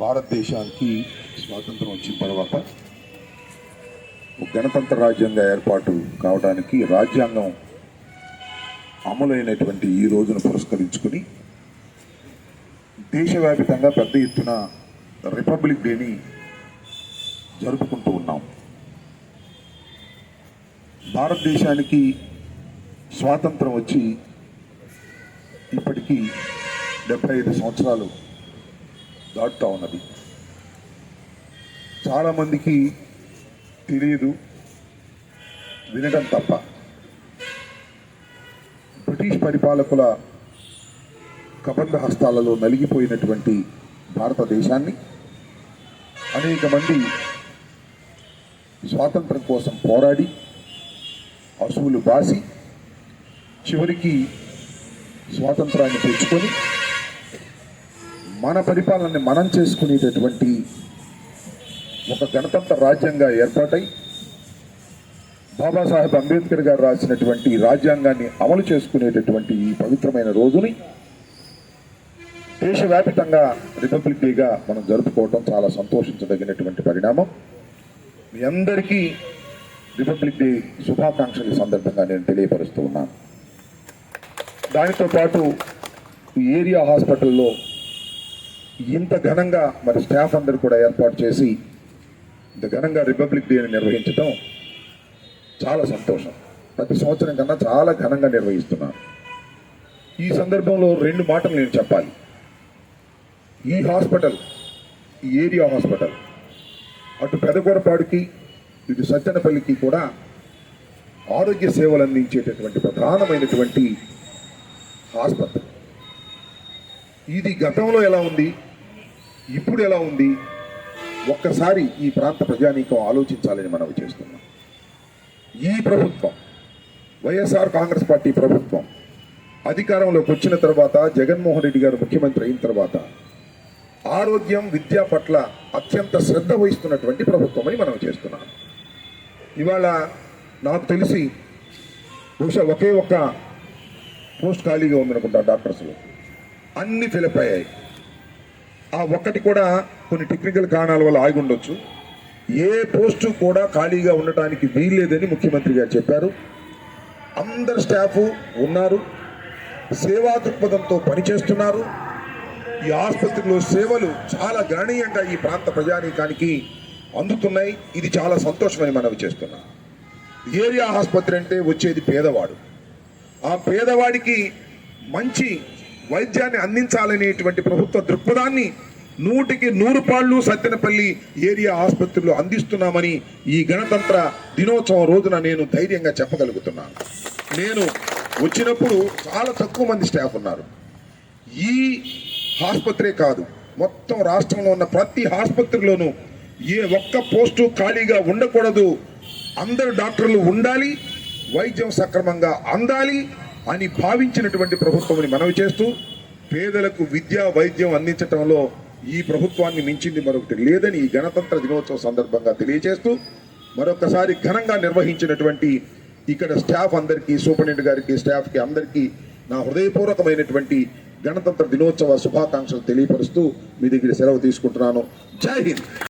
భారతదేశానికి స్వాతంత్రం వచ్చిన తర్వాత గణతంత్ర రాజ్యంగా ఏర్పాటు కావడానికి రాజ్యాంగం అమలైనటువంటి ఈ రోజును పురస్కరించుకుని దేశవ్యాప్తంగా పెద్ద ఎత్తున రిపబ్లిక్ డేని జరుపుకుంటూ ఉన్నాం. భారతదేశానికి స్వాతంత్రం వచ్చి ఇప్పటికీ డెబ్బై ఐదు సంవత్సరాలు దాటుతూ ఉన్నది. చాలామందికి తెలియదు వినడం తప్ప. బ్రిటిష్ పరిపాలకుల కబంధ హస్తాలలో నలిగిపోయినటువంటి భారతదేశాన్ని అనేక మంది స్వాతంత్రం కోసం పోరాడి అసువులు బాసి చివరికి స్వాతంత్రాన్ని తెచ్చుకొని మన పరిపాలనని మనం చేసుకునేటటువంటి ఒక గణతంత్ర రాజ్యంగా ఏర్పాటై బాబాసాహెబ్ అంబేద్కర్ గారు రాసినటువంటి రాజ్యాంగాన్ని అమలు చేసుకునేటటువంటి ఈ పవిత్రమైన రోజుని దేశవ్యాపితంగా రిపబ్లిక్ డేగా మనం జరుపుకోవటం చాలా సంతోషించదగినటువంటి పరిణామం. మీ అందరికీ రిపబ్లిక్ డే శుభాకాంక్షల సందర్భంగా నేను తెలియపరుస్తూ ఉన్నాను. దానితో పాటు ఈ ఏరియా హాస్పిటల్లో ఇంత ఘనంగా మరి స్టాఫ్ అందరు కూడా ఏర్పాటు చేసి ఇంత ఘనంగా రిపబ్లిక్ డేని నిర్వహించడం చాలా సంతోషం. ప్రతి సంవత్సరం కన్నా చాలా ఘనంగా నిర్వహిస్తున్నాను ఈ సందర్భంలో రెండు మాటలు నేను చెప్పాలి. ఈ హాస్పిటల్ ఈ ఏరియా హాస్పిటల్ అటు పెదగొరపాడుకి ఇటు సత్తెనపల్లికి కూడా ఆరోగ్య సేవలు అందించేటటువంటి ప్రధానమైనటువంటి ఆసుపత్రి ఇది గతంలో ఎలా ఉంది? ఇప్పుడు ఎలా ఉంది? ఒక్కసారి ఈ ప్రాంత ప్రజానీకం ఆలోచించాలని మనం చేస్తున్నాం. ఈ ప్రభుత్వం వైఎస్ఆర్ కాంగ్రెస్ పార్టీ ప్రభుత్వం అధికారంలోకి వచ్చిన తర్వాత జగన్మోహన్ రెడ్డి గారు ముఖ్యమంత్రి అయిన తర్వాత ఆరోగ్యం విద్య పట్ల అత్యంత శ్రద్ధ వహిస్తున్నటువంటి ప్రభుత్వం అని మనం చేస్తున్నాం. ఇవాళ నాకు తెలిసి బహుశా ఒకే ఒక్క పోస్ట్ ఖాళీగా ఉందనుకుంటా డాక్టర్స్లో. అన్ని ఫిలప్ అయ్యాయి. ఆ ఒక్కటి కూడా కొన్ని టెక్నికల్ కారణాల వల్ల ఆగి ఉండొచ్చు. ఏ పోస్టు కూడా ఖాళీగా ఉండటానికి వీల్లేదని ముఖ్యమంత్రి గారు చెప్పారు. అందరు స్టాఫ్ ఉన్నారు. సేవా దృక్పథంతో పనిచేస్తున్నారు. ఈ ఆసుపత్రిలో సేవలు చాలా గణనీయంగా ఈ ప్రాంత ప్రజానీకానికి అందుతున్నాయి. ఇది చాలా సంతోషమని మనవి చేస్తున్నాం. ఏరియా ఆసుపత్రి అంటే వచ్చేది పేదవాడు. ఆ పేదవాడికి మంచి వైద్యాన్ని అందించాలనేటువంటి ప్రభుత్వ దృక్పథాన్ని నూటికి నూరు పాళ్ళు సత్యనపల్లి ఏరియా ఆసుపత్రిలో అందిస్తున్నామని ఈ గణతంత్ర దినోత్సవం రోజున నేను ధైర్యంగా చెప్పగలుగుతున్నాను. నేను వచ్చినప్పుడు చాలా తక్కువ మంది స్టాఫ్ ఉన్నారు. ఈ ఆసుపత్రే కాదు మొత్తం రాష్ట్రంలో ఉన్న ప్రతి ఆసుపత్రిలోనూ ఏ ఒక్క పోస్టు ఖాళీగా ఉండకూడదు. అందరు డాక్టర్లు ఉండాలి వైద్యం సక్రమంగా అందాలి అని భావించినటువంటి ప్రభుత్వం మనవి చేస్తూ పేదలకు విద్యా వైద్యం అందించటంలో ఈ ప్రభుత్వాన్ని మించింది మరొకటి లేదని ఈ గణతంత్ర దినోత్సవం సందర్భంగా తెలియజేస్తూ మరొకసారి ఘనంగా నిర్వహించినటువంటి ఇక్కడ స్టాఫ్ అందరికీ సూపరింటెండెంట్ గారికి స్టాఫ్కి అందరికీ నా హృదయపూర్వకమైనటువంటి గణతంత్ర దినోత్సవ శుభాకాంక్షలు తెలియపరుస్తూ మీ దగ్గర సెలవు తీసుకుంటున్నాను. జై హింద్!